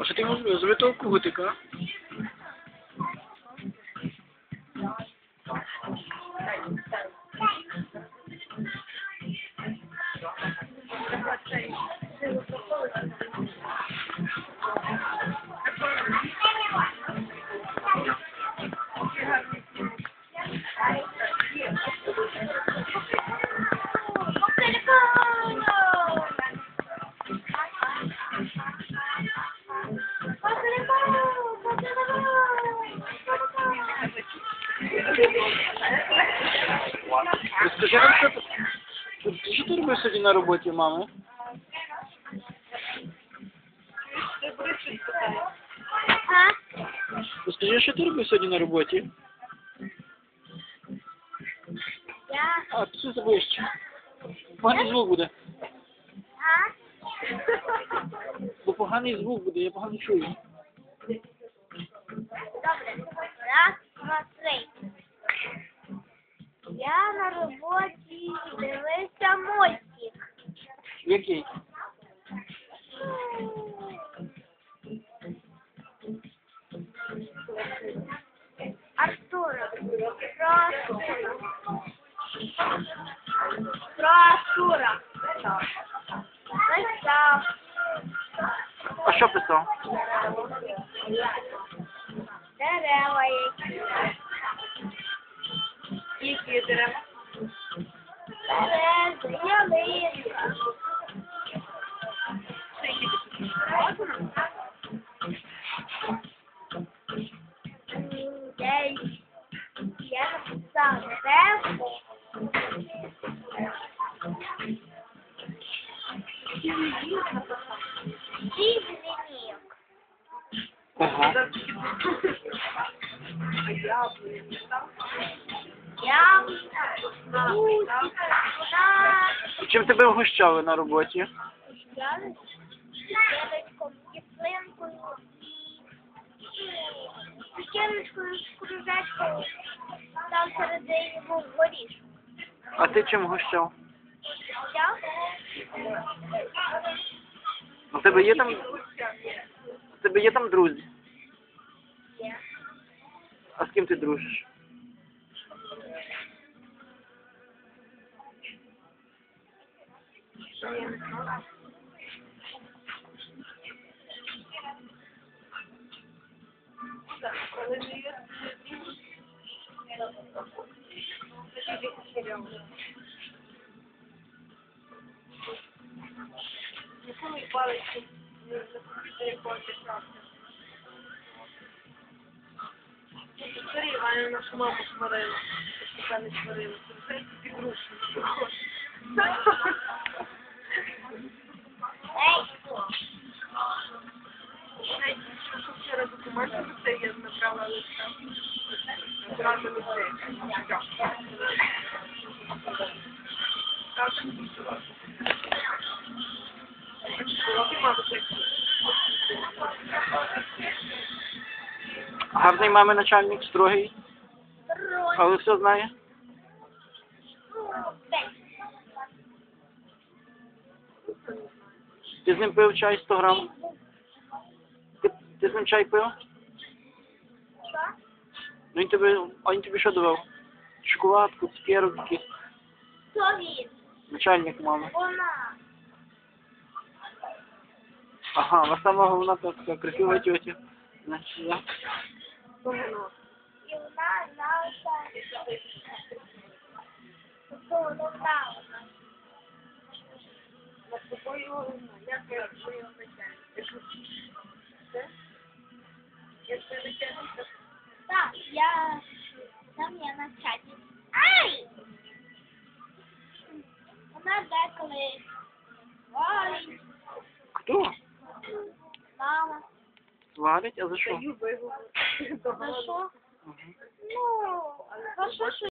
А що ти можеш зробити того кугутика? Розкажи нам, що, ти- що ти робив сьогодні на роботі, мами? Розкажи, що ти робив сьогодні на роботі? Я, А, ти все ближче. Поганий звук буде. а? Бо поганий звук буде, я погано чую. Добре. Раз, два, три. Я на роботі дивився мультик. Який? Terel aí. E aqui, drama. Beleza, e ali? Dez. E essa só Disney. І чим тебе вгощали на роботі? Кірочком, кислинкою і кружечкою там середині був горіш. А ти чим вгощав? Я? У тебе є там. У тебе є там друзі? Є. А з ким ти дружиш? Є, Якому паличку не запустити якого десятка? Старі Івана нашу маму смирила, що не смирила. Це тобі груші. Ей, Знаєте, що вчора документи до це я набрала листа. Зразу не. Так. Гарний мами начальник, строгий, але все знає. Ти з ним пив чай 100 грам? Ти, ти з ним чай пив? Ну він тобі, а він тобі що давав? Шоколадку, цукерки, Хто він? начальник мами. Вона. Ага, вона сама головна така красива тетя. Значить, да. Воно. І вона наша. Тобто вона знала. Над тобою, як я твоє начальник? Я твоє начальник? Так, я там я начальник. Ай! Вона деколи валить, Хто? мама. Сварить? А за що? За що? Ну, за що, що